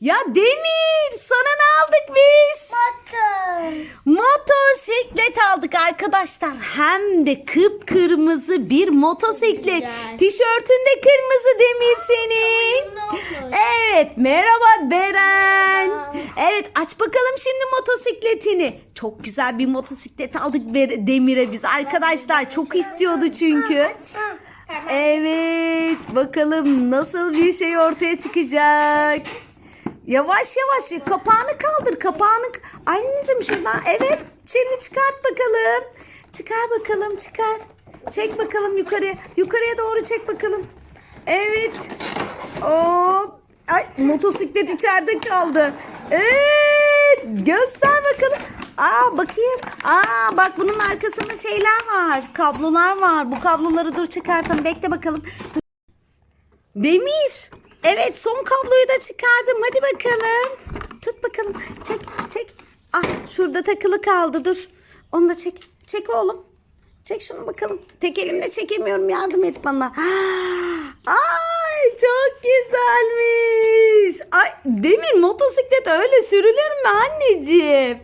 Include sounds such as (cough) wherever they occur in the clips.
Ya Demir sana ne aldık biz? Motor. Motosiklet aldık arkadaşlar. Hem de kıpkırmızı bir motosiklet. Güzel. Tişörtün de kırmızı Demir senin. Evet merhaba Beren. Merhaba. Evet aç bakalım şimdi motosikletini. Çok güzel bir motosiklet aldık Demir'e biz arkadaşlar. Çok istiyordu çünkü. Evet bakalım nasıl bir şey ortaya çıkacak. Yavaş yavaş kapağını kaldır kapağını. Anneciğim şuradan evet şimdi çıkart bakalım. Çıkar bakalım çıkar. Çek bakalım yukarıya. Yukarıya doğru çek bakalım. Evet. Hop. Ay motosiklet içeride kaldı. Evet. Göster bakalım. Aa bakayım. Aa bak bunun arkasında şeyler var. Kablolar var. Bu kabloları dur çıkartalım. Bekle bakalım. Demir. Evet son kabloyu da çıkardım. Hadi bakalım. Tut bakalım. Çek çek. Ah şurada takılı kaldı dur. Onu da çek. Çek oğlum. Çek şunu bakalım. Tek elimle çekemiyorum. Yardım et bana. (gasps) Ay çok güzelmiş. Ay Demir motosiklet öyle sürülür mü anneciğim?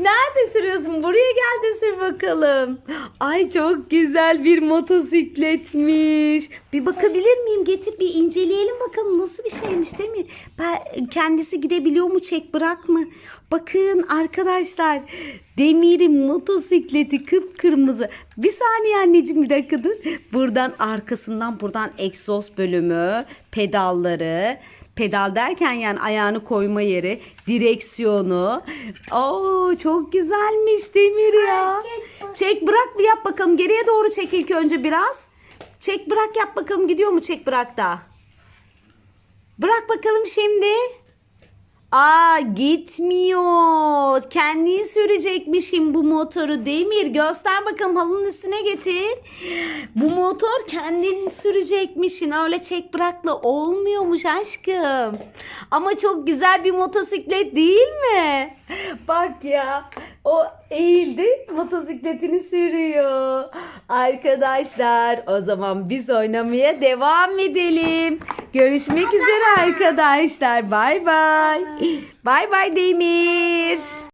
Nerede sürüyorsun? Buraya gel de sür bakalım. Ay çok güzel bir motosikletmiş. Bir bakabilir miyim? Getir bir inceleyelim bakalım nasıl bir şeymiş değil mi? Ben, kendisi gidebiliyor mu çek bırak mı? Bakın arkadaşlar Demir'in motosikleti kıpkırmızı. Bir saniye anneciğim bir dakika dur. Buradan arkasından buradan egzoz bölümü, pedalları, pedal derken yani ayağını koyma yeri, direksiyonu. Oo çok güzelmiş Demir ya. Ay, çek Çek bırak bir yap bakalım. Geriye doğru çek ilk önce biraz. Çek bırak yap bakalım gidiyor mu çek bırak da. Bırak bakalım şimdi. Aa gitmiyor. Kendin sürecekmişim bu motoru Demir. Göster bakalım halının üstüne getir. Bu motor kendin sürecekmişsin. Öyle çek bırakla olmuyormuş aşkım. Ama çok güzel bir motosiklet değil mi? Bak ya. O eğildi motosikletini sürüyor. Arkadaşlar o zaman biz oynamaya devam edelim. Görüşmek üzere arkadaşlar. Bay bay. Bay bay Demir.